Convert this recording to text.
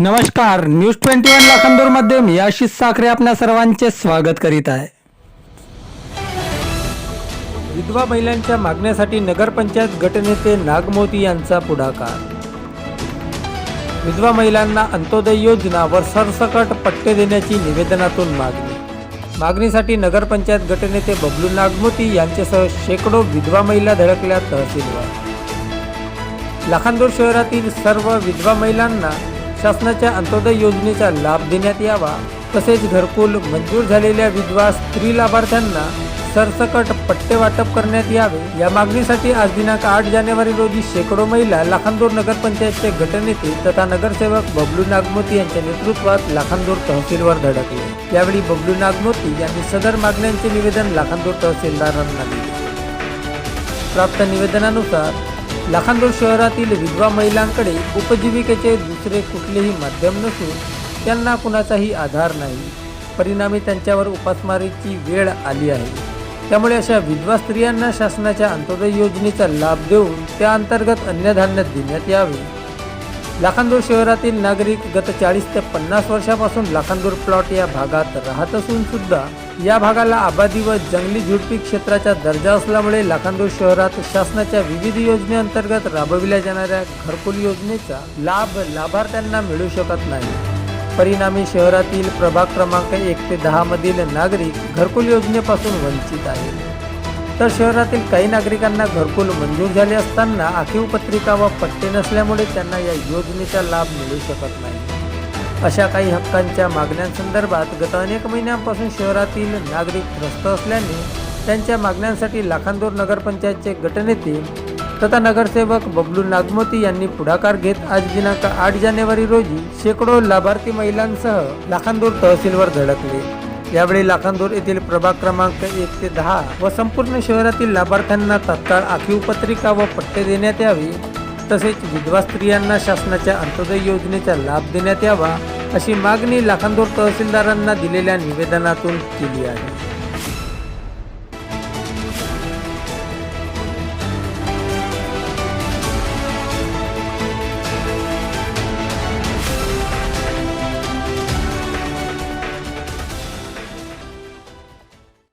नमस्कार news twenty one लाखांदूरमध्ये मी आशिष साखरे आपल्या सर्वांचे स्वागत करीत आहे. विधवा महिलांच्या मागण्यासाठी नगरपंचायत गटनेते नागमोती यांचा पुढाकार. विधवा महिलांना अंत्योदय योजना व सरसकट पट्टे देण्याची निवेदनातून मागणी. मागणीसाठी नगरपंचायत गटनेते बबलू नागमोती यांच्यासह शेकडो विधवा महिला धडकल्या तहसीलवर. लाखांदूर शहरातील सर्व विधवा महिलांना शासनाच्या अंत्योदय योजनेचा लाभ देण्यात यावा तसेच घरकुल मंजूर झालेल्या विधवा स्त्री लाभार्थ्यांना सरसकट पट्टे वाटप करण्यात यावे. या मागणीसाठी आज दिनांक आठ जानेवारी रोजी शेकडो महिला लाखांदूर नगरपंचायतचे गटनेते तथा नगरसेवक बबलू नागमोती यांच्या नेतृत्वात लाखांदूर तहसीलवर धडकले. यावेळी बबलू नागमोती यांनी सदर मागण्यांचे निवेदन लाखांदूर तहसीलदारांना दिले. प्राप्त निवेदनानुसार लाखांदूर शहरातील विधवा महिलांकडे उपजीविकेचे दुसरे कुठलेही माध्यम नसून त्यांना कुणाचाही आधार नाही. परिणामी त्यांच्यावर उपासमारीची वेळ आली आहे. त्यामुळे अशा विधवा स्त्रियांना शासनाच्या अंत्योदय योजनेचा लाभ देऊन त्या अंतर्गत अन्नधान्य देण्यात यावे. लाखांदूर शहरातील नागरिक गत चाळीस ते पन्नास वर्षापासून लाखांदूर प्लॉट या भागात राहत असून सुद्धा या भागाला आबादी व जंगली झुडपी क्षेत्राचा दर्जा असल्यामुळे लाखांदूर शहरात शासनाच्या विविध योजनेअंतर्गत राबविल्या जाणाऱ्या घरकुल योजनेचा लाभ लाभार्थ्यांना मिळू शकत नाही. परिणामी शहरातील प्रभाग क्रमांक एक ते दहा मधील नागरिक घरकुल योजनेपासून वंचित आहेत. तर शहरातील काही नागरिकांना घरकुल मंजूर झाले असताना आखीव पत्रिका व पट्टे नसल्यामुळे त्यांना या योजनेचा लाभ मिळू शकत नाही. अशा काही हक्कांच्या मागण्यांसंदर्भात गत अनेक महिन्यांपासून शहरातील नागरिक त्रस्त असल्याने त्यांच्या मागण्यांसाठी लाखांदूर नगरपंचायतचे गटनेते तथा नगरसेवक बबलू नागमोती यांनी पुढाकार घेत आज दिनांक आठ जानेवारी रोजी शेकडो लाभार्थी महिलांसह लाखांदूर तहसीलवर धडकले. यावेळी लाखांदूर येथील प्रभाग क्रमांक एक ते दहा व संपूर्ण शहरातील लाभार्थ्यांना तात्काळ आखीव पत्रिका व पट्टे देण्यात यावे तसेच विधवा स्त्रियांना शासनाच्या अंत्योदय योजनेचा लाभ देण्यात यावा अशी मागणी लाखांदूर तहसीलदारांना दिलेल्या निवेदनातून केली आहे.